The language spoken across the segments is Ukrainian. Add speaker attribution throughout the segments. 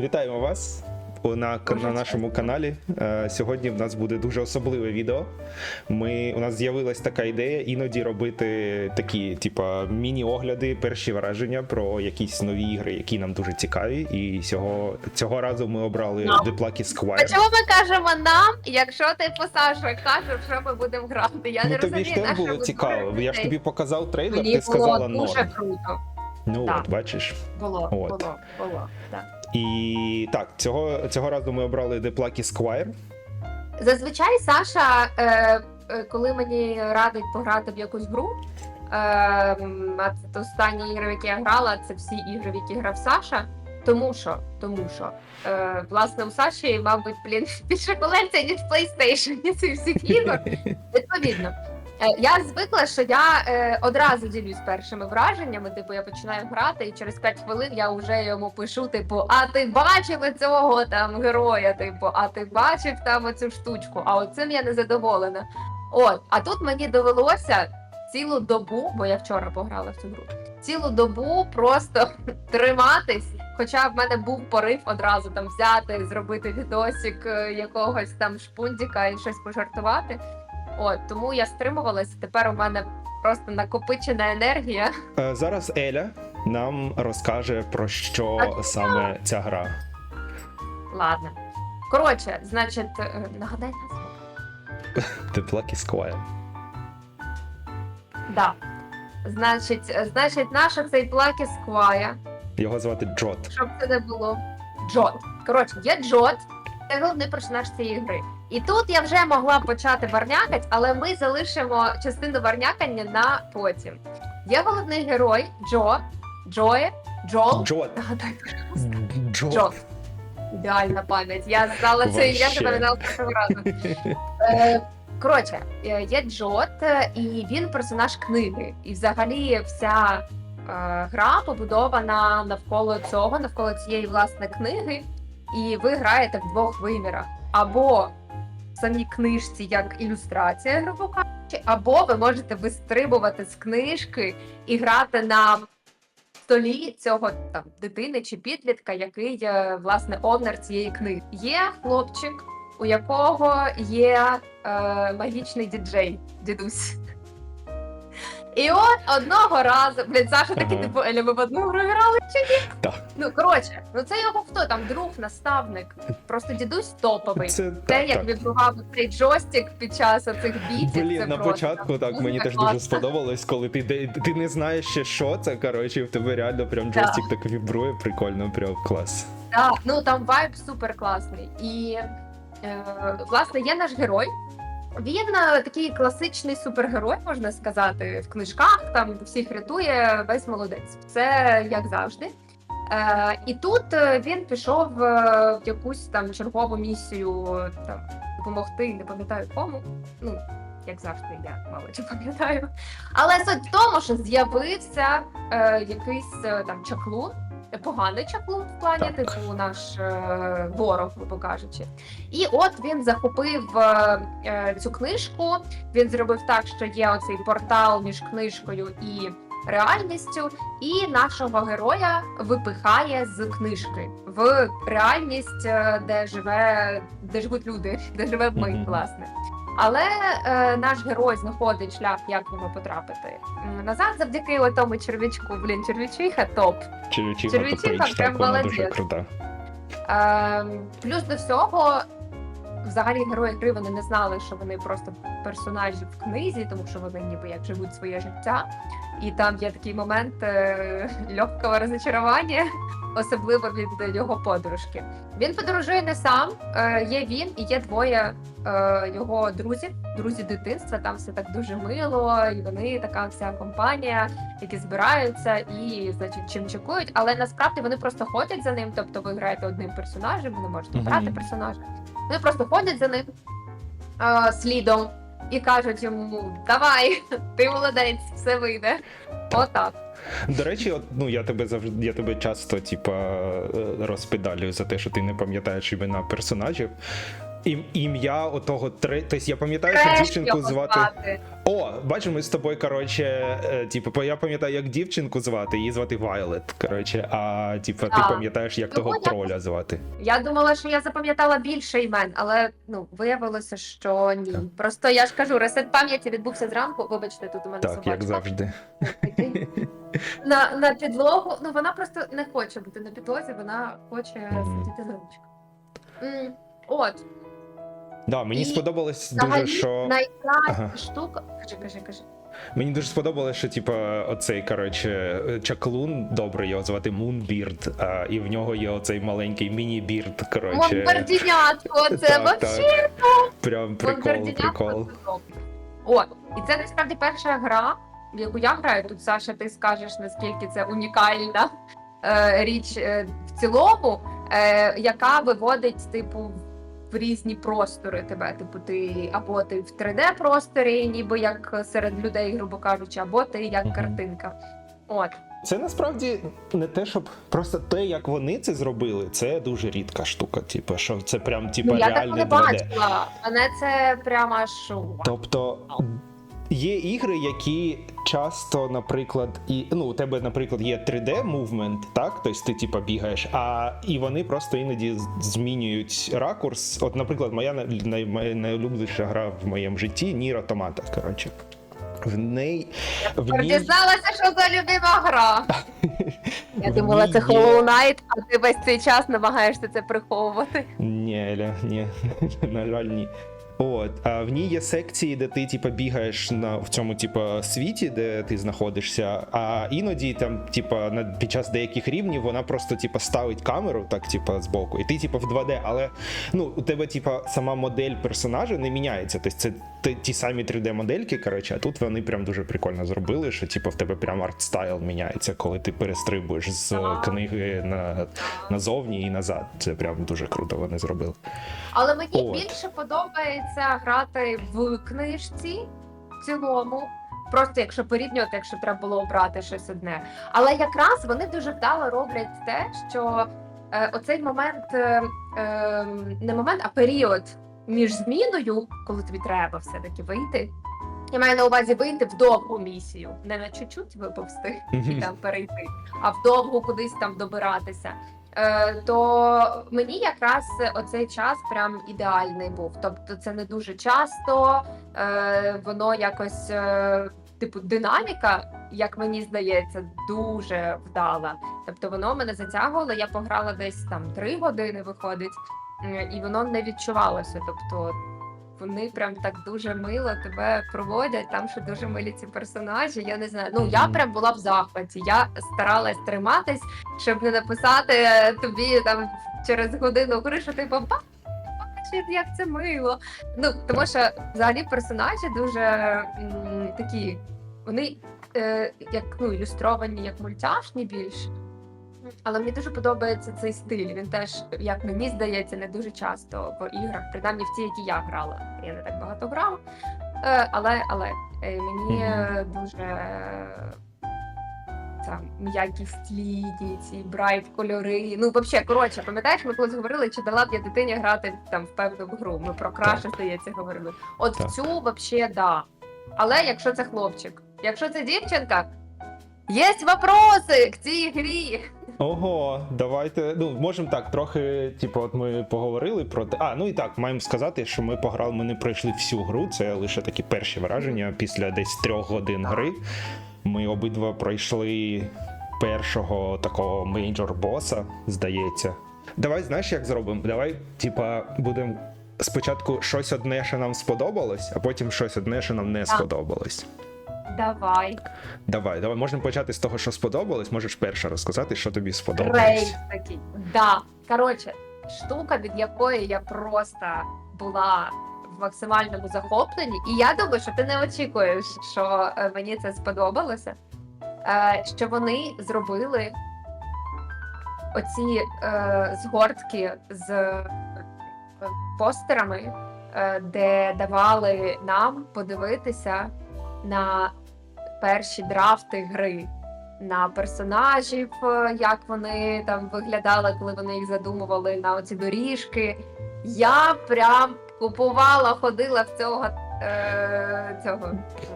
Speaker 1: Вітаємо вас на, на нашому каналі. Е, Сьогодні в нас буде дуже особливе відео. Ми, у нас з'явилась така ідея іноді робити такі, типа, міні-огляди, перші враження про якісь нові ігри, які нам дуже цікаві. І цього, цього разу ми обрали
Speaker 2: Ну.
Speaker 1: The Plucky
Speaker 2: А
Speaker 1: Squire.
Speaker 2: чому ми кажемо нам, якщо ти по Сашу кажеш, що ми будемо грати? Я
Speaker 1: Ну
Speaker 2: не
Speaker 1: тобі
Speaker 2: розумію,
Speaker 1: ж теж було цікаво. Я ж тобі показав трейлер,
Speaker 2: Мені
Speaker 1: ти сказала
Speaker 2: було дуже круто.
Speaker 1: Ну
Speaker 2: Так.
Speaker 1: от, бачиш.
Speaker 2: Було,
Speaker 1: От.
Speaker 2: було, було. Так.
Speaker 1: І так, цього, цього разу ми обрали The Plucky Squire.
Speaker 2: Зазвичай Саша, е, е, коли мені радить пограти в якусь гру, е, а це останні ігри, в які я грала, це всі ігри, в які грав Саша. Тому що, тому що, е, власне, у Саші, мабуть, блін, більше колекція, ніж PlayStation, цих всіх ігор. Відповідно. Е, Я звикла, що я е, одразу ділюсь першими враженнями. Типу, я починаю грати, і через 5 хвилин я вже йому пишу: типу, а ти бачив цього там героя? Типу, а ти бачив там оцю штучку? А оцим я не задоволена. От, а тут мені довелося цілу добу, бо я вчора пограла в цю гру. Цілу добу просто триматись. Хоча в мене був порив одразу там взяти, зробити відосик е, якогось там шпундіка і щось пожартувати. От тому я стримувалася. Тепер у мене просто накопичена енергія.
Speaker 1: Е, Зараз Еля нам розкаже про що
Speaker 2: А
Speaker 1: саме ця гра.
Speaker 2: Ладно. Коротше, значить, е, нагадай назву.
Speaker 1: The Plucky Squire.
Speaker 2: Да. Значить, е, значить, наша цей плакі сквая,
Speaker 1: Його звати Джот.
Speaker 2: щоб це не було Джот. Коротше, є Джот, це головний персонаж цієї гри. І тут я вже могла почати варнякать, але ми залишимо частину варнякання на потім. Є головний герой Джо, Джоє, Джол. Нагадай,
Speaker 1: Джот.
Speaker 2: Джо. Ідеальна пам'ять. Я знала це ім'я,
Speaker 1: Вообще.
Speaker 2: запам'ятала першого разу. Е, Коротше, е, є Джот, е, і він персонаж книги. І взагалі вся е, гра побудована навколо цього, навколо цієї власне книги. І ви граєте в двох вимірах. Або в самій книжці як ілюстрація, грубо кажучи, або ви можете вистрибувати з книжки і грати на столі цього там дитини чи підлітка, який е, власне овнер цієї книги. Є хлопчик, у якого є е, магічний діджей, дідусь. І от одного разу, блін, Саша такий,
Speaker 1: Ага.
Speaker 2: типу, Еля, ми в одну гру грали чи ні?
Speaker 1: Так.
Speaker 2: Ну, коротше, ну це його хто там, друг, наставник. Просто дідусь топовий.
Speaker 1: Це
Speaker 2: Те,
Speaker 1: так,
Speaker 2: як
Speaker 1: так.
Speaker 2: вібрував цей джойстик під час оцих бійців. це
Speaker 1: на
Speaker 2: просто
Speaker 1: початку так мені теж дуже сподобалось, коли ти, де- ти не знаєш ще що це. Коротше, і в тебе реально прям
Speaker 2: Так.
Speaker 1: джойстик так вібрує, прикольно, прям клас.
Speaker 2: Так, ну там вайб супер класний. І е, власне є наш герой. Він е, такий класичний супергерой, можна сказати, в книжках там всіх рятує, весь молодець. Це як завжди. Е, і тут е, він пішов е, в якусь там чергову місію там допомогти, не пам'ятаю кому. Ну, як завжди, я мало чи пам'ятаю. Але суть в тому, що з'явився е, якийсь там чаклун, поганий чаклун в плані,
Speaker 1: Так.
Speaker 2: типу наш е, ворог, грубо кажучи. І от він захопив е, цю книжку. Він зробив так, що є оцей портал між книжкою і реальністю, і нашого героя випихає з книжки в реальність, е, де живе, де живуть люди, де живе ми, власне. Але е, наш герой знаходить шлях, як йому потрапити назад, завдяки тому червячку. Блін, червячиха топ.
Speaker 1: Червячі
Speaker 2: Червячі
Speaker 1: Пейдж,
Speaker 2: прям молодець.
Speaker 1: крута.
Speaker 2: Ем, плюс до всього, взагалі герої гри вони не знали, що вони просто персонажі в книзі, тому що вони ніби як живуть своє життя. І там є такий момент е, легкого розчарування, особливо від його подружки. Він подорожує не сам, е, є він і є двоє е, його друзів, друзі дитинства. Там все так дуже мило, і вони така вся компанія, які збираються і, значить, чим чекують. Але насправді вони просто ходять за ним. Тобто ви граєте одним персонажем, ви не можете
Speaker 1: Мгм.
Speaker 2: грати персонажа. Вони просто ходять за ним слідом і кажуть йому: Давай, ти молодець, все вийде. Отак.
Speaker 1: До речі, от, ну я тебе завжди я тебе часто, типа, е, розпедалюю за те, що ти не пам'ятаєш імена персонажів. Ім, ім'я отого три. Тобто я пам'ятаю, що дівчинку звати.
Speaker 2: звати.
Speaker 1: О, бачимо, ми з тобою, коротше, е, типу, я пам'ятаю, як дівчинку звати, її звати Вайлет. Коротше, а типу, ти пам'ятаєш, як
Speaker 2: Його
Speaker 1: того троля звати.
Speaker 2: Я думала, що я запам'ятала більше імен, але ну виявилося, що ні.
Speaker 1: Так.
Speaker 2: Просто я ж кажу, ресет пам'яті відбувся зранку. Вибачте, тут у мене
Speaker 1: Так,
Speaker 2: собачка.
Speaker 1: як завжди.
Speaker 2: на, на підлогу. Ну вона просто не хоче бути на підлозі, вона хоче сидіти за ручку. От,
Speaker 1: Да, мені
Speaker 2: І
Speaker 1: сподобалось
Speaker 2: взагалі
Speaker 1: дуже, що.
Speaker 2: найкраща
Speaker 1: Ага.
Speaker 2: штука. Кажи, кажи, кажи.
Speaker 1: Мені дуже сподобалось, що типу, оцей коротше, чаклун добрий його звати Мунбірд, а, і в нього є оцей маленький міні-бірд. Коротше,
Speaker 2: Бомбардінятко, це
Speaker 1: Так,
Speaker 2: вообще
Speaker 1: прям прикол,
Speaker 2: Бомбардінятко
Speaker 1: прикол.
Speaker 2: це топ. О, і це насправді перша гра, в яку я граю. Тут Саша, ти скажеш, наскільки це унікальна е, річ е, в цілому, е, яка виводить, типу, в різні простори тебе. Типу, ти або ти в 3D просторі, ніби як серед людей, грубо кажучи, або ти як картинка. От.
Speaker 1: Це насправді не те, щоб просто те, як вони це зробили, це дуже рідка штука. Типу, що це прям типу,
Speaker 2: Ну, я
Speaker 1: так
Speaker 2: не бачила. Мене це прямо аж.
Speaker 1: Тобто є ігри, які часто, наприклад, і ну у тебе, наприклад, є 3D мувмент, так? Тобто ти типа бігаєш, а і вони просто іноді змінюють ракурс. От, наприклад, моя най- най- найулюбленіша гра в моєму житті Нір Автомата. Коротше. В неї в ній
Speaker 2: дізналася, що за любима гра. Я думала, це Hollow Knight, а ти весь цей час намагаєшся це приховувати.
Speaker 1: Ні, Еля, ні, на жаль, ні. От, а в ній є секції, де ти типа бігаєш на в цьому типу, світі, де ти знаходишся. А іноді там, типа, на під час деяких рівнів вона просто типа ставить камеру, так, типа, збоку, і ти типа в 2D, але ну у тебе, типа, сама модель персонажа не міняється. Тобто це ті, ті самі 3D-модельки, коротше, а тут вони прям дуже прикольно зробили, що типа в тебе прям арт-стайл міняється, коли ти перестрибуєш з книги на, назовні і назад. Це прям дуже круто вони зробили.
Speaker 2: Але мені
Speaker 1: От.
Speaker 2: більше подобається грати в книжці в цілому. Просто якщо порівнювати, якщо треба було обрати щось одне. Але якраз вони дуже вдало роблять те, що е, оцей момент, е, е, не момент, а період між зміною, коли тобі треба все-таки вийти. Я маю на увазі вийти в довгу місію, не на чуть-чуть виповзти і там перейти, а вдовго кудись там добиратися. Е, то мені якраз оцей час прям ідеальний був. Тобто це не дуже часто, е, воно якось, е, типу, динаміка, як мені здається, дуже вдала. Тобто воно мене затягувало, я пограла десь там три години, виходить, і воно не відчувалося. Тобто вони прям так дуже мило тебе проводять. Там ще дуже милі ці персонажі. Я не знаю. Ну я прям була в захваті. Я старалась триматись, щоб не написати е, тобі там через годину гри, що типу «Ба- як це мило. Ну тому що взагалі персонажі дуже м, такі, вони е, як ну ілюстровані, як мультяшні більш. Але мені дуже подобається цей стиль. Він теж, як мені здається, не дуже часто в іграх, принаймні в ті, які я грала. Я не так багато грав. Е, але але е, мені дуже е, там м'якість лінії, ці брайт кольори. Ну, взагалі, коротше, пам'ятаєш, ми колись говорили, чи дала б я дитині грати там в певну гру. Ми про краше, здається, говорили. От
Speaker 1: Так.
Speaker 2: в цю взагалі да. Але якщо це хлопчик, якщо це дівчинка, є вопроси к цій грі.
Speaker 1: Ого, давайте. Ну, можемо так, трохи, типу, от ми поговорили про те. А, ну і так, маємо сказати, що ми пограли, ми не пройшли всю гру. Це лише такі перші враження після десь трьох годин гри. Ми обидва пройшли першого такого мейджор боса, здається. Давай, знаєш, як зробимо? Давай, типа, будемо спочатку щось одне, що нам сподобалось, а потім щось одне, що нам не сподобалось.
Speaker 2: Давай.
Speaker 1: Давай, давай, можемо почати з того, що сподобалось. Можеш перше розказати, що тобі сподобалось.
Speaker 2: Рейд такий. Да. Коротше, штука, від якої я просто була в максимальному захопленні, і я думаю, що ти не очікуєш, що е, мені це сподобалося. Е, що вони зробили оці е, згортки з е, постерами, е, де давали нам подивитися на перші драфти гри на персонажів, е, як вони там виглядали, коли вони їх задумували на оці доріжки. Я прям купувала, ходила в цього, е, цього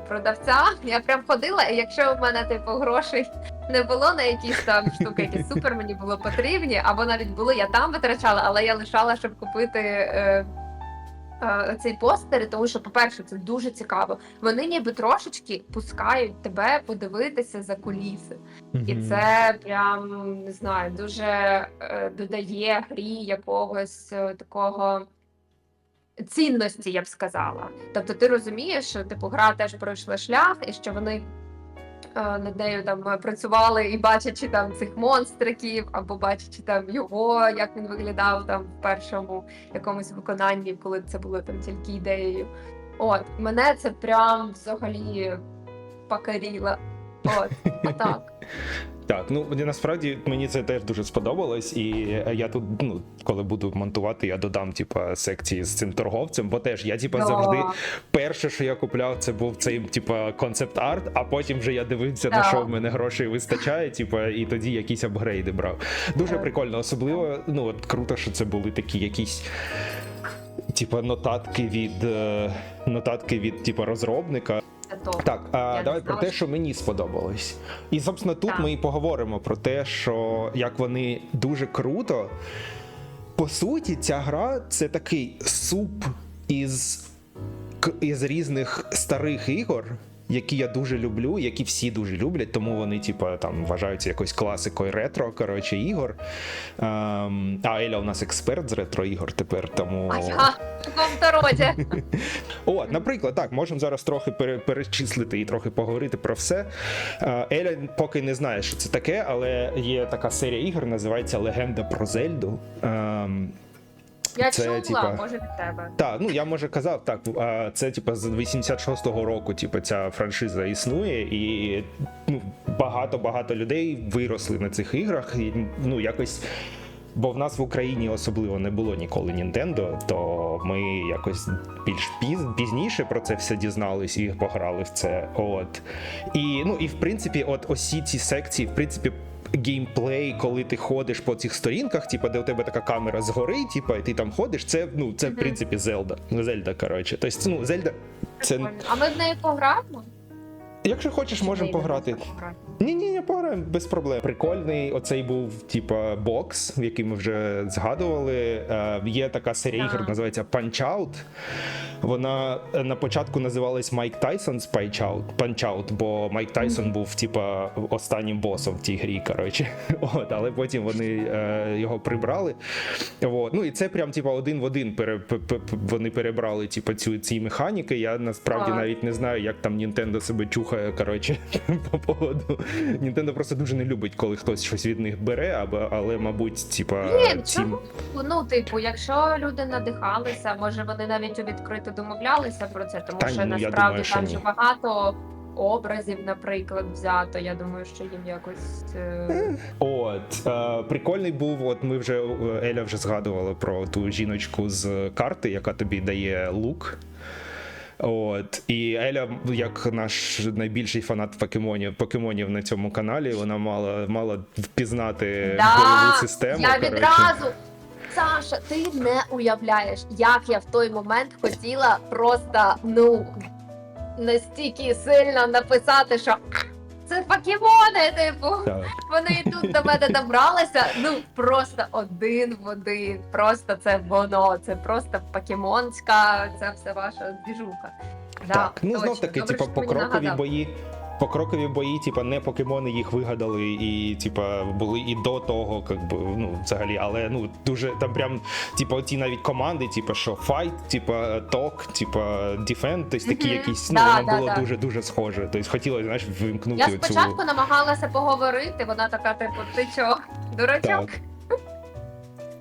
Speaker 2: продавця. Я прям ходила, і якщо в мене типу грошей не було на якісь там штуки, які супер мені було потрібні, або навіть були, я там витрачала, але я лишала, щоб купити. Е, Цей постер, тому що, по-перше, це дуже цікаво. Вони ніби трошечки пускають тебе подивитися за куліси. І це прям не знаю, дуже е, додає грі якогось е, такого цінності, я б сказала. Тобто, ти розумієш, що типу гра теж пройшла шлях, і що вони. Е, Над нею там е, працювали і бачачи там цих монстриків, або бачачи там його, як він виглядав там в першому якомусь виконанні, коли це було там тільки ідеєю. От мене це прям взагалі покоріло. От, отак.
Speaker 1: Так, ну насправді мені це теж дуже сподобалось, і я тут, ну коли буду монтувати, я додам типа секції з цим торговцем, бо теж я типа завжди перше, що я купляв, це був цей типа концепт арт, а потім вже я дивився на що в мене грошей вистачає, типа, і тоді якісь апгрейди брав. Дуже прикольно, особливо, ну от круто, що це були такі якісь. Типа нотатки від е, нотатки від типа розробника.
Speaker 2: Топ.
Speaker 1: Так, а, давай про те,
Speaker 2: що
Speaker 1: мені сподобалось. І, собственно, тут
Speaker 2: Так.
Speaker 1: ми і поговоримо про те, що як вони дуже круто. По суті, ця гра це такий суп із, із різних старих ігор. Які я дуже люблю, які всі дуже люблять, тому вони, типа, там вважаються якоюсь класикою ретро, коротше, ігор. Ем, а Еля у нас експерт з ретро ігор тепер, тому.
Speaker 2: А я в.
Speaker 1: От, наприклад, так, можемо зараз трохи пере- перечислити і трохи поговорити про все. Е, Еля поки не знає, що це таке, але є така серія ігор, називається Легенда про Зельду. Ем,
Speaker 2: Я
Speaker 1: Це,
Speaker 2: чула,
Speaker 1: типа,
Speaker 2: може від тебе.
Speaker 1: так, ну я може казав, так, це типа з 86-го року, типа, ця франшиза існує, і ну, багато-багато людей виросли на цих іграх. І, ну, якось. Бо в нас в Україні особливо не було ніколи Нінтендо, то ми якось більш піз, пізніше про це все дізнались і пограли в це. От. І, ну, і в принципі, от усі ці секції, в принципі, геймплей, коли ти ходиш по цих сторінках, типу, де у тебе така камера згори, типу, і ти там ходиш, це, ну, це в принципі Зельда. Зельда, коротше. Тобто, ну, Зельда. Це,
Speaker 2: А ми в неї пограємо?
Speaker 1: Якщо хочеш, можемо пограти. Ні, ні, ні, пограємо без проблем. Прикольний оцей був, типа, бокс, який ми вже згадували. Е, є така серія ігор, називається Punch-Out. Вона е, на початку називалась Майк Тайсон's Punch-Out, Punch-Out, бо Майк Тайсон був, типа, останнім босом в тій грі. Коротше. От, але потім вони е, його прибрали. От. Ну і це прям типа один в один пере, п- п- п- вони перебрали типу, цю ці механіки. Я насправді навіть не знаю, як там Нінтендо себе чухає. Коротше, по поводу. Нінтендо просто дуже не любить, коли хтось щось від них бере, або але, мабуть, типа
Speaker 2: Блін,
Speaker 1: цим.
Speaker 2: чому? Ну, типу, якщо люди надихалися, може вони навіть у відкрито домовлялися про це, тому
Speaker 1: Та
Speaker 2: що
Speaker 1: ну,
Speaker 2: насправді
Speaker 1: думаю, що
Speaker 2: там
Speaker 1: ні.
Speaker 2: же багато образів, наприклад, взято. Я думаю, що їм якось. е,
Speaker 1: От е, прикольний був. От ми вже е, Еля вже згадувала про ту жіночку з карти, яка тобі дає лук. От і Еля, як наш найбільший фанат покемонів, покемонів на цьому каналі, вона мала мала впізнати бойову систему.
Speaker 2: Я
Speaker 1: коротше.
Speaker 2: відразу. Саша, ти не уявляєш, як я в той момент хотіла просто ну настільки сильно написати, що це покемони, типу.
Speaker 1: Так.
Speaker 2: Вони і тут до мене добралися. Ну просто один в один. Просто це воно. Це просто покемонська, це все ваша двіжуха. Да,
Speaker 1: так, ну знов таки,
Speaker 2: Добре,
Speaker 1: типа,
Speaker 2: що ти мені
Speaker 1: покрокові
Speaker 2: нагадав.
Speaker 1: бої. Покрокові бої, типа, не покемони їх вигадали, і типа були і до того, как би, ну, взагалі, але ну дуже там прям, типа, ті навіть команди, типа, що fight, типа talk, типа defend, тобто такі якісь, ну,
Speaker 2: Да,
Speaker 1: воно
Speaker 2: да,
Speaker 1: було
Speaker 2: да.
Speaker 1: дуже дуже схоже. Тобто хотілося, знаєш, вимкнути
Speaker 2: Я
Speaker 1: цю.
Speaker 2: спочатку намагалася поговорити, вона така, типу, ти чо, дурачок?
Speaker 1: Так.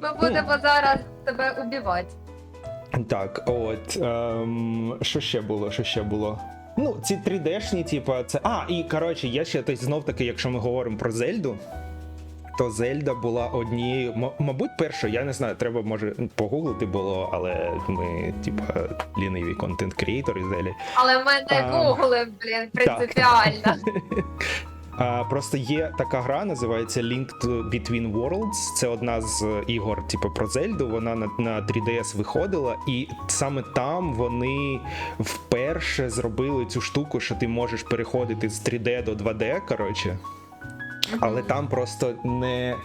Speaker 2: Ми будемо зараз тебе убивати.
Speaker 1: Так, от ем, що ще було? Що ще було? Ну, ці 3D-шні, типу, це. А, і коротше, я ще тобто, знов таки, якщо ми говоримо про Зельду, то Зельда була однією, м- мабуть, першою, я не знаю, треба може погуглити було, але ми, типу, ліниві контент-креатори Зелі.
Speaker 2: Але ми не
Speaker 1: А,
Speaker 2: гуглим, блін, принципіально.
Speaker 1: А, просто є така гра, називається Linked Between Worlds. Це одна з ігор, типу про Зельду. Вона на, на 3DS виходила, і саме там вони вперше зробили цю штуку, що ти можеш переходити з 3D до 2D, коротше. Але там просто не.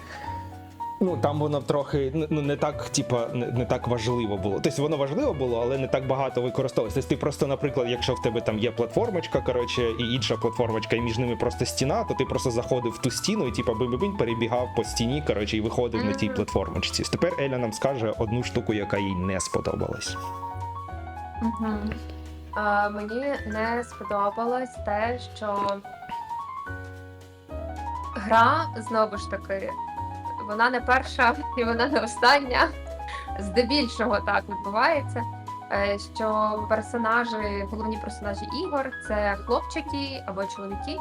Speaker 1: Ну там воно трохи ну не так, типа, не, не так важливо було. Тобто воно важливо було, але не так багато використовувалось. Тобто ти просто, наприклад, якщо в тебе там є платформочка, коротше, і інша платформочка, і між ними просто стіна, то ти просто заходив в ту стіну і типа бим-бим перебігав по стіні, коротше, і виходив на тій платформочці. Тепер Еля нам скаже одну штуку, яка їй не сподобалась.
Speaker 2: Мгм. А, мені не сподобалось те, що гра знову ж таки, вона не перша і вона не остання. Здебільшого так відбувається. е, Що персонажі, головні персонажі ігор це хлопчики або чоловіки.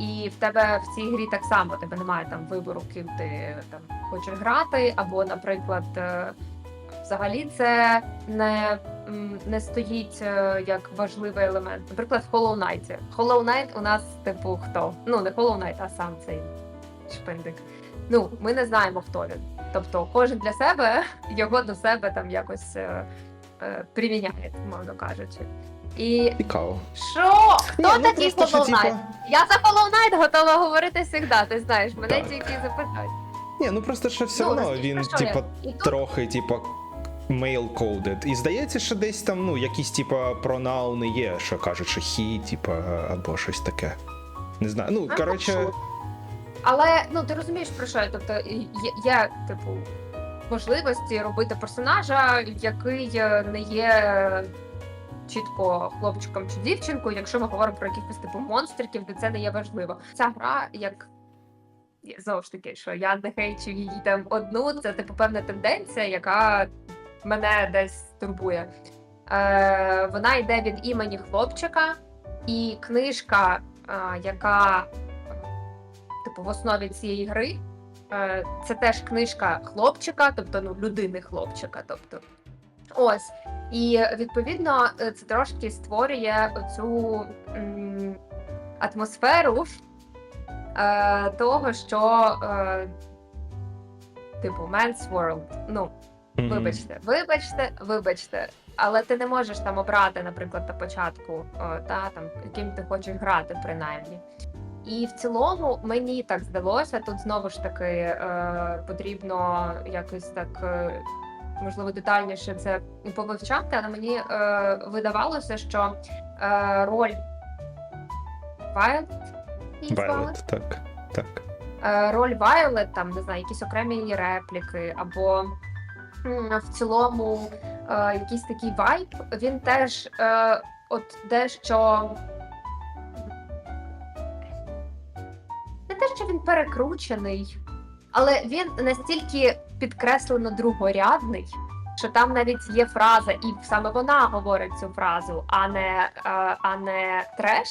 Speaker 2: І в тебе в цій грі так само тебе немає там вибору, ким ти там хочеш грати, або, наприклад, е, взагалі це не, не стоїть е, як важливий елемент. Наприклад, в Hollow Knight. Hollow Knight у нас, типу, хто? Ну, не Hollow Knight, а сам цей шпиндик. Ну, ми не знаємо, хто він. Тобто, кожен для себе його до себе там якось е, е, приміняє, мовно кажучи. І
Speaker 1: Цікаво.
Speaker 2: що? Хто
Speaker 1: Ні, ну,
Speaker 2: такий
Speaker 1: просто, що,
Speaker 2: Hollow Knight?
Speaker 1: типа-
Speaker 2: Я за Hollow Knight готова говорити завжди, ти знаєш, мене
Speaker 1: Так.
Speaker 2: тільки запитають.
Speaker 1: Ні, ну просто що все
Speaker 2: Ну,
Speaker 1: одно
Speaker 2: наскільки
Speaker 1: він,
Speaker 2: що я?
Speaker 1: типа,
Speaker 2: І тут
Speaker 1: трохи, типа. Mail-coded. І здається, що десь там ну, якісь типа пронауни є, що кажуть, що he, типа, або щось таке. Не знаю. Ну,
Speaker 2: А,
Speaker 1: коротше,
Speaker 2: що? Але ну ти розумієш про що я? Тобто є, типу можливості робити персонажа, який е, не є чітко хлопчиком чи дівчинкою, якщо ми говоримо про якихось типу монстриків, де це не є важливо. Ця гра як. Знову ж таки, що я не хейчу її там одну, це типу певна тенденція, яка мене десь турбує. Е, вона йде від імені хлопчика, і книжка, е, яка типу в основі цієї гри. Е, Це теж книжка хлопчика, тобто ну, людини хлопчика. Тобто. Ось. І відповідно е, це трошки створює цю атмосферу е, того, що е, типу Men's World. Ну. Вибачте, вибачте, вибачте. Але ти не можеш там обрати, наприклад, на початку, о, та там яким ти хочеш грати, принаймні. І в цілому мені так здалося. Тут знову ж таки е, потрібно якось так е, можливо детальніше це повивчати, але мені е, видавалося, що е, роль її звали?
Speaker 1: Violet, так. Так.
Speaker 2: е, роль Вайолет, там не знаю, якісь окремі її репліки, або м, в цілому е, якийсь такий вайб, він теж е, от дещо. Те, що він перекручений, але він настільки підкреслено другорядний, що там навіть є фраза, і саме вона говорить цю фразу, а не, е, а не треш.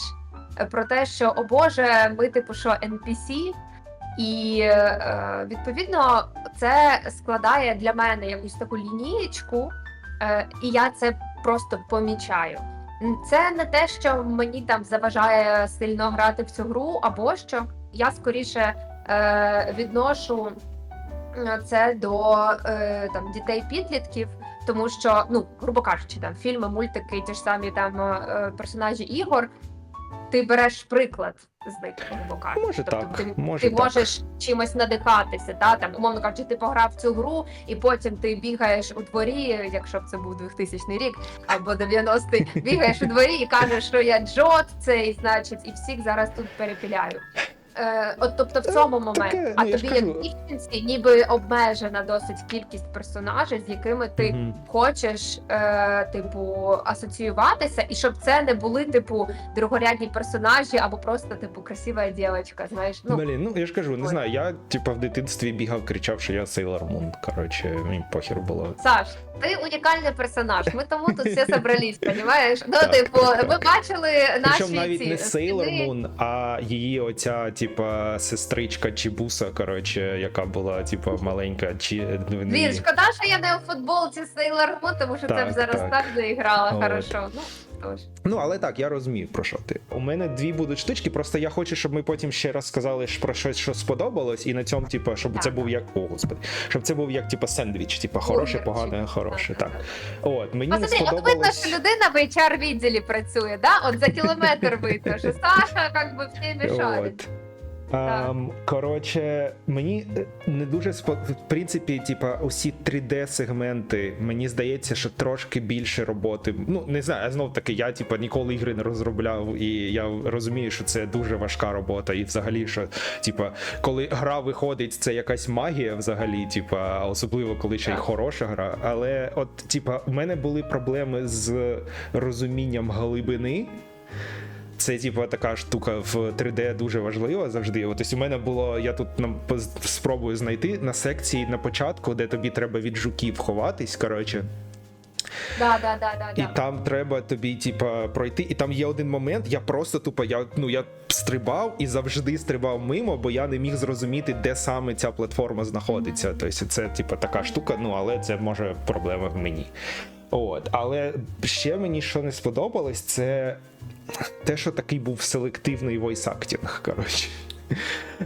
Speaker 2: е, Про те, що о Боже, ми типу що NPC, і е, відповідно це складає для мене якусь таку лінієчку, і я це просто помічаю. Це не те, що мені там заважає сильно грати в цю гру, або що я скоріше е, відношу е, це до е, там дітей-підлітків. Тому що, ну грубо кажучи, там фільми, мультики, ті ж самі там е, персонажі ігор. Ти береш приклад з них, грубо кажучи.
Speaker 1: Може
Speaker 2: Тобто
Speaker 1: так,
Speaker 2: ти,
Speaker 1: може
Speaker 2: ти
Speaker 1: так.
Speaker 2: можеш чимось надихатися, та там умовно кажучи, ти пограв цю гру, і потім ти бігаєш у дворі, якщо б це був 2000 рік або 90-й, бігаєш у дворі і кажеш, що я Джот цей, значить, і всіх зараз тут перепіляю. Е, от тобто в цьому момент,
Speaker 1: таке,
Speaker 2: а
Speaker 1: ну, я ж
Speaker 2: тобі як
Speaker 1: кажу.
Speaker 2: дівчинці ніби обмежена досить кількість персонажів, з якими ти
Speaker 1: Мгм.
Speaker 2: хочеш, е, типу, асоціюватися, і щоб це не були, типу, другорядні персонажі або просто, типу, красива дівчинка, знаєш. Ну,
Speaker 1: Блін, ну я ж кажу, не
Speaker 2: ой.
Speaker 1: знаю. Я типа в дитинстві бігав, кричав, що я Сейлор Мун. Коротше, мені похер було.
Speaker 2: Саш, ти унікальний персонаж. Ми тому тут всі зібрались, понімаєш? Ну,
Speaker 1: Так,
Speaker 2: типу,
Speaker 1: так, так.
Speaker 2: ми бачили наші
Speaker 1: Причому навіть
Speaker 2: ці
Speaker 1: не Сейлор. Мун, а її оця, типа, сестричка Чібуса, коротше, яка була, типа, маленька, чи ну,
Speaker 2: Блін, шкода, що я не у футболці Сейлор Мун, тому що це
Speaker 1: Так,
Speaker 2: б зараз
Speaker 1: так.
Speaker 2: так заіграла
Speaker 1: От.
Speaker 2: хорошо. Ну, Тож.
Speaker 1: Ну, але так, я розумію, про що ти. У мене дві будуть штучки, просто я хочу, щоб ми потім ще раз сказали про щось, що сподобалось, і на цьому, типу, щоб
Speaker 2: Так,
Speaker 1: це був як. О, господи, щоб це був як типу сендвіч, типу, хороше, погане, хороше. Так.
Speaker 2: так.
Speaker 1: От, мені не
Speaker 2: сподобалось... от видно, що людина в HR відділі працює, да? От за кілометр видно, що Саша як би в темі шарить.
Speaker 1: От. Ем, коротше, мені е, не дуже спо... в принципі, типа, усі 3D-сегменти, мені здається, що трошки більше роботи. Ну, не знаю, знов таки, я типа ніколи ігри не розробляв, і я розумію, що це дуже важка робота. І взагалі, що, типа, коли гра виходить, це якась магія взагалі, типа, особливо коли ще й хороша гра. Але от, типа, у мене були проблеми з розумінням глибини. Це типу така штука в 3D дуже важлива завжди. От ось у мене було, я тут нам спробую знайти на секції на початку, де тобі треба від жуків ховатись. Коротше,
Speaker 2: Да, да, да, да,
Speaker 1: і
Speaker 2: да.
Speaker 1: там треба тобі, типа, пройти. І там є один момент, я просто тупо, я ну я стрибав і завжди стрибав мимо, бо я не міг зрозуміти, де саме ця платформа знаходиться. Тобто, це, типа, така штука, ну але це може проблема в мені. От, але ще мені що не сподобалось, це те, що такий був селективний войс-актінг, коротше.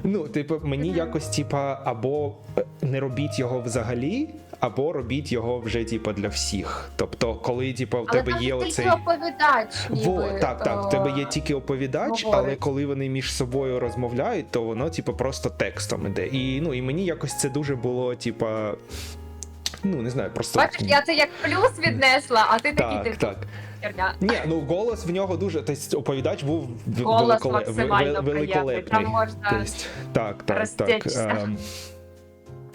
Speaker 1: Ну, типу, мені якось, типа, або е, не робіть його взагалі, або робіть його вже, типа, для всіх. Тобто, коли, типа, в
Speaker 2: Але
Speaker 1: тебе є
Speaker 2: тільки
Speaker 1: оцей.
Speaker 2: оповідач, ніби,
Speaker 1: Во, так, так, в тебе є тільки оповідач,
Speaker 2: говорить.
Speaker 1: але коли вони між собою розмовляють, то воно, типу, просто текстом іде. І ну і мені якось це дуже було, типа. Ну, не знаю, просто.
Speaker 2: Бачиш, я це як плюс віднесла, а ти такий
Speaker 1: Так,
Speaker 2: типу,
Speaker 1: так.
Speaker 2: херня.
Speaker 1: Ні, ну голос в нього дуже. Тобто оповідач був в-
Speaker 2: Голос
Speaker 1: великоле-
Speaker 2: максимально
Speaker 1: ве-
Speaker 2: приємний,
Speaker 1: великолепний.
Speaker 2: там можна
Speaker 1: Тобто, так, так, так. ем,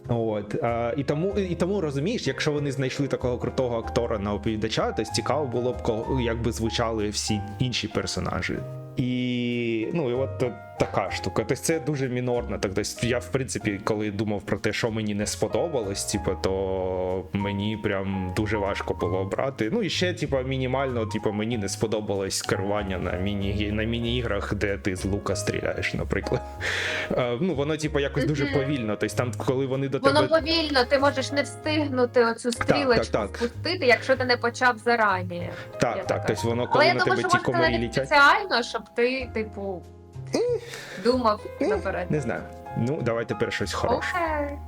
Speaker 1: От а, і тому і тому розумієш, якщо вони знайшли такого крутого актора на оповідача, то цікаво було б ко- як би звучали всі інші персонажі. І ну і от е, така штука. Тобто це дуже мінорно. Так, тобто я, в принципі, коли думав про те, що мені не сподобалось, типу, то мені прям дуже важко було обрати. Ну і ще, типу, мінімально, типу, мені не сподобалось керування на міні на міні-іграх, де ти з лука стріляєш, наприклад. Е, Ну, воно, типу, якось дуже повільно. Тобто, там, коли вони до
Speaker 2: Воно
Speaker 1: тебе.
Speaker 2: повільно, ти можеш не встигнути оцю стрілочку
Speaker 1: так, так.
Speaker 2: спустити, якщо ти не почав зарані. я
Speaker 1: Так, так. Тобто воно,
Speaker 2: Але
Speaker 1: коли
Speaker 2: я думаю,
Speaker 1: тебе ті комарі літять.
Speaker 2: спеціально, щоб ти, типу, думав наперед.
Speaker 1: Не знаю. Ну, давай тепер щось хороше.
Speaker 2: Окей.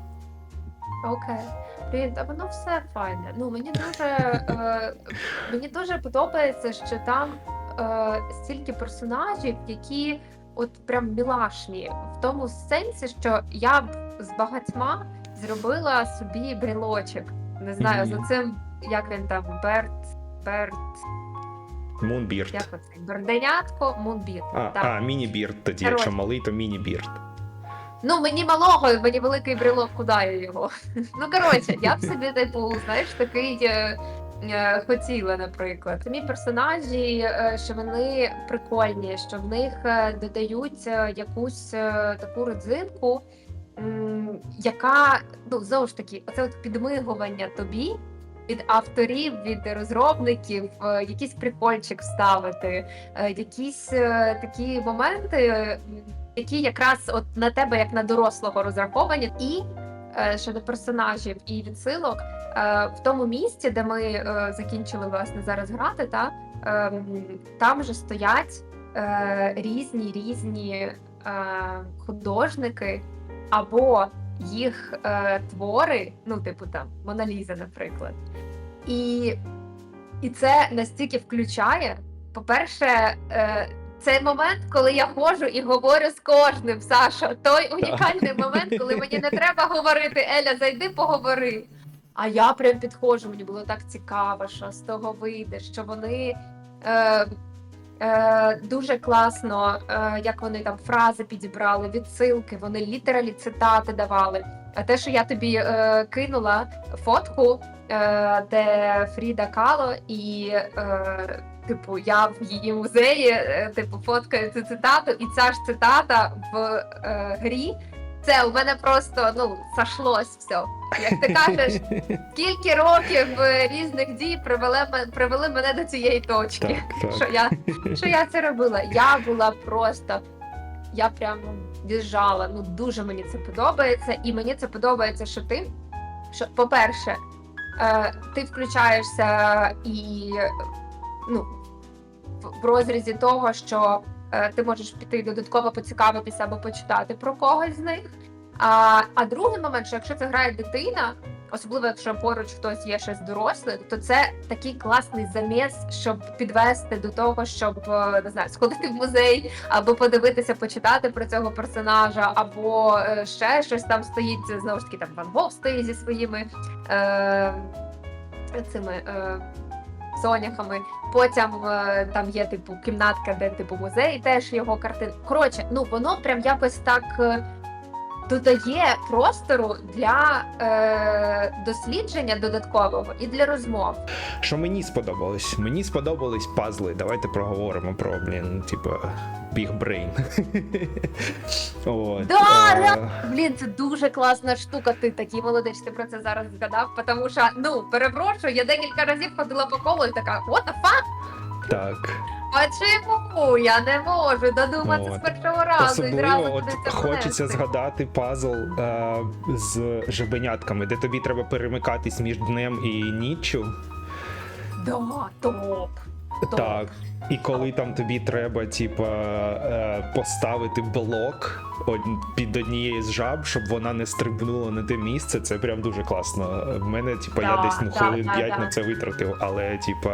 Speaker 2: Окей. Блін, та воно все файне. Ну мені дуже е, мені дуже подобається, що там е, стільки персонажів, які от прям мілашні, в тому сенсі, що я б з багатьма зробила собі брелочок. Не знаю,
Speaker 1: Мгм.
Speaker 2: за цим як він там Берт, Берт,
Speaker 1: Мунбірд.
Speaker 2: як оцей Берденятко, Мунбір.
Speaker 1: А,
Speaker 2: так.
Speaker 1: а міні-бірд тоді, якщо малий, то міні-бірд.
Speaker 2: Ну, мені малого, мені великий брелок, куди я його. Ну, коротше, я б собі, типу, знаєш, такий е, е, хотіла, наприклад. Самі персонажі, е, що вони прикольні, що в них е, додають е, якусь е, таку родзинку, м, яка, ну, знову ж таки, оце от підмигування тобі. Від авторів, від розробників, е, якийсь прикольчик вставити, е, якісь е, такі моменти, які якраз от на тебе як на дорослого розраховані, і щодо персонажів і відсилок в тому місці, де ми закінчили власне зараз грати, та ем, там вже стоять різні різні художники або їх е, твори, ну, типу там Моналіза, наприклад. І, і це настільки включає. По-перше, е, цей момент, коли я ходжу і говорю з кожним, Саша, той унікальний момент, коли мені не треба говорити, Еля, зайди, поговори. А я прям підходжу, мені було так цікаво, що з того вийде, що вони е, е, дуже класно, е, як вони там фрази підібрали, відсилки, вони літералі цитати давали. А те, що я тобі е, кинула фотку, е, де Фріда Кало, і е, типу, я в її музеї, е, типу, фоткаю цю цитату, і ця ж цитата в е, грі. Це у мене просто ну сошлось все. Як ти кажеш, скільки років е, різних дій привели, привели мене до цієї точки.
Speaker 1: Так,
Speaker 2: Що я що я це робила? Я була просто. Я прямо в'їжджала. Ну дуже мені це подобається, і мені це подобається, що ти. Що, по-перше, е, ти включаєшся і ну, в розрізі того, що ти можеш піти додатково поцікавитися або почитати про когось з них. А, а другий момент, що якщо це грає дитина, особливо якщо поруч хтось є ще з дорослих, то це такий класний заміс, щоб підвести до того, щоб е, не знаю, сходити в музей, або подивитися, почитати про цього персонажа, або е, ще щось там стоїть. Знову ж таки, там Ван Гог стоїть зі своїми е, цими. Е, Соняхами, потім е, там є типу кімнатка, де типу музей, теж його картин. Коротше, ну воно прям якось так е, додає простору для е, дослідження додаткового і для розмов.
Speaker 1: Що мені сподобалось? Мені сподобались пазли. Давайте проговоримо про, блін, типу, Big Brain. От.
Speaker 2: Да,
Speaker 1: е,
Speaker 2: реально. Блін, це дуже класна штука. Ти такий молодець, ти про це зараз згадав. Тому що ну перепрошую, я декілька разів ходила по колу і така, what the fuck?
Speaker 1: Так.
Speaker 2: А чому я не можу додуматися
Speaker 1: От.
Speaker 2: з першого разу і зразу
Speaker 1: Особливо от
Speaker 2: це
Speaker 1: хочеться згадати пазл е, з жабенятками, де тобі треба перемикатись між днем і ніччю.
Speaker 2: Да, топ. Топ.
Speaker 1: Так. І коли там тобі треба, типа, е, поставити блок од- під однією з жаб, щоб вона не стрибнула на те місце, це прям дуже класно. В мене, типа, я
Speaker 2: Да,
Speaker 1: десь ну,
Speaker 2: да,
Speaker 1: хвилин
Speaker 2: да,
Speaker 1: 5
Speaker 2: да.
Speaker 1: на це витратив, але, типа.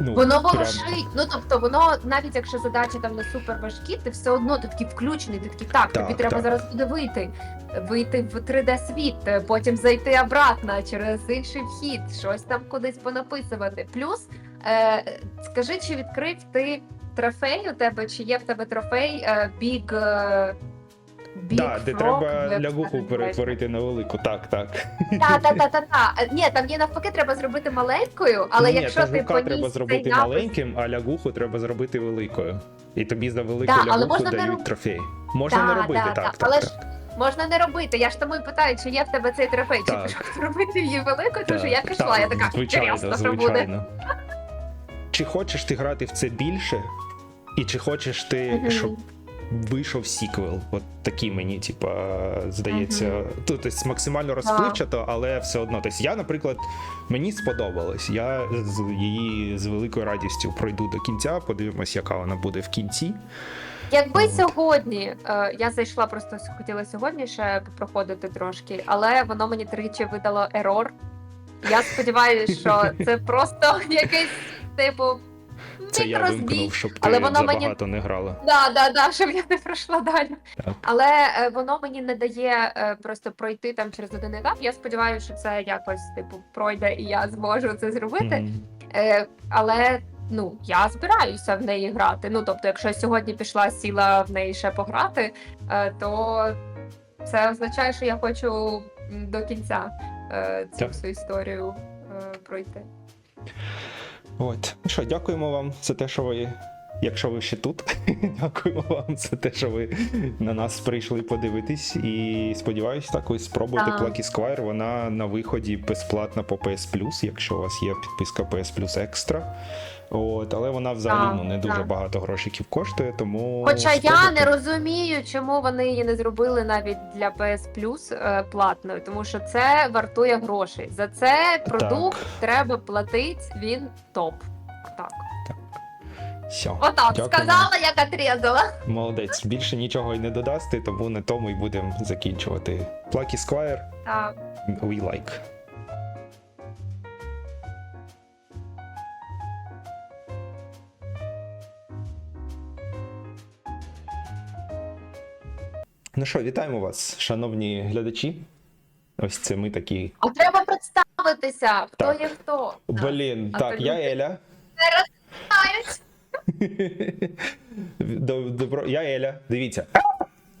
Speaker 1: Ну,
Speaker 2: Воно волошить. Ну тобто, воно навіть якщо задачі там не супер важкі, ти все одно ти такий включений. Ти такий так, тобі
Speaker 1: Так,
Speaker 2: треба
Speaker 1: так.
Speaker 2: зараз буде вийти, вийти в 3D світ, е, потім зайти обратно через інший вхід, щось там кудись понаписувати. Плюс е, скажи, чи відкрив ти трофей у тебе, чи є в тебе трофей е, Big. е, Big
Speaker 1: Да, де
Speaker 2: Frog,
Speaker 1: треба лягуху перетворити на велику. Так, так.
Speaker 2: Та, та, та, та, та. Ні, там є навпаки, треба зробити маленькою, але
Speaker 1: Ні,
Speaker 2: якщо ти поніс
Speaker 1: треба зробити
Speaker 2: напис-
Speaker 1: маленьким, а лягуху треба зробити великою. І тобі за велику
Speaker 2: Да,
Speaker 1: лягуху дають
Speaker 2: роб-
Speaker 1: трофей. Можна не робити,
Speaker 2: да,
Speaker 1: так,
Speaker 2: да.
Speaker 1: так,
Speaker 2: Але
Speaker 1: так.
Speaker 2: ж Можна не робити. Я ж тому і питаю, чи є в тебе цей трофей, чи пішов зробити її великою, тому що я пішла,
Speaker 1: так,
Speaker 2: я така
Speaker 1: звичайно,
Speaker 2: «Інтересно, що буде.
Speaker 1: звичайно. Чи хочеш ти грати в це більше? І чи хочеш ти, щоб вийшов сіквел? От такі мені, типа, здається,
Speaker 2: Мгм.
Speaker 1: тут тобто, максимально розпливчато, але все одно. Тобто я, наприклад, мені сподобалось. Я з її з великою радістю пройду до кінця, подивимось, яка вона буде в кінці.
Speaker 2: Якби
Speaker 1: От.
Speaker 2: сьогодні е, я зайшла, просто хотіла сьогодні ще проходити трошки, але воно мені тричі видало ерор. Я сподіваюся, що це просто якийсь типу
Speaker 1: Це я вимкнув, щоб ти
Speaker 2: Але воно мені-
Speaker 1: не грала.
Speaker 2: Да, да, да, щоб я не пройшла далі.
Speaker 1: Так.
Speaker 2: Але е, воно мені не дає е, просто пройти там через один етап. Я сподіваюся, що це якось типу пройде і я зможу це зробити.
Speaker 1: Мгм.
Speaker 2: Е, але ну я збираюся в неї грати. Ну тобто, якщо я сьогодні пішла, сіла в неї ще пограти, е, то це означає, що я хочу до кінця е, цю
Speaker 1: Так.
Speaker 2: всю історію е, пройти.
Speaker 1: От. Що, дякуємо вам за те, що ви. Якщо ви ще тут, дякуємо вам за те, що ви на нас прийшли подивитись. І сподіваюся, так ви спробуєте Plucky Squire. Вона на виході безплатна по PS Plus, якщо у вас є підписка PS Plus Extra. От, але вона взагалі
Speaker 2: Так,
Speaker 1: ну, не дуже
Speaker 2: так.
Speaker 1: багато грошиків коштує, тому.
Speaker 2: Хоча я не розумію, чому вони її не зробили навіть для PS Plus е, платною, тому що це вартує грошей. За це продукт треба платити. Він топ.
Speaker 1: Все.
Speaker 2: отак
Speaker 1: Дякую.
Speaker 2: сказала, як отрізала.
Speaker 1: Молодець. Більше нічого й не додасти, тому на тому й будемо закінчувати. Plucky Squire,
Speaker 2: Так.
Speaker 1: we like. Ну що, вітаємо вас, шановні глядачі. Ось це ми такі.
Speaker 2: А треба представитися, хто
Speaker 1: Так.
Speaker 2: є хто.
Speaker 1: Блін,
Speaker 2: А
Speaker 1: так,
Speaker 2: то
Speaker 1: я
Speaker 2: люди-
Speaker 1: Еля. Доб- Добро, я Еля. Дивіться.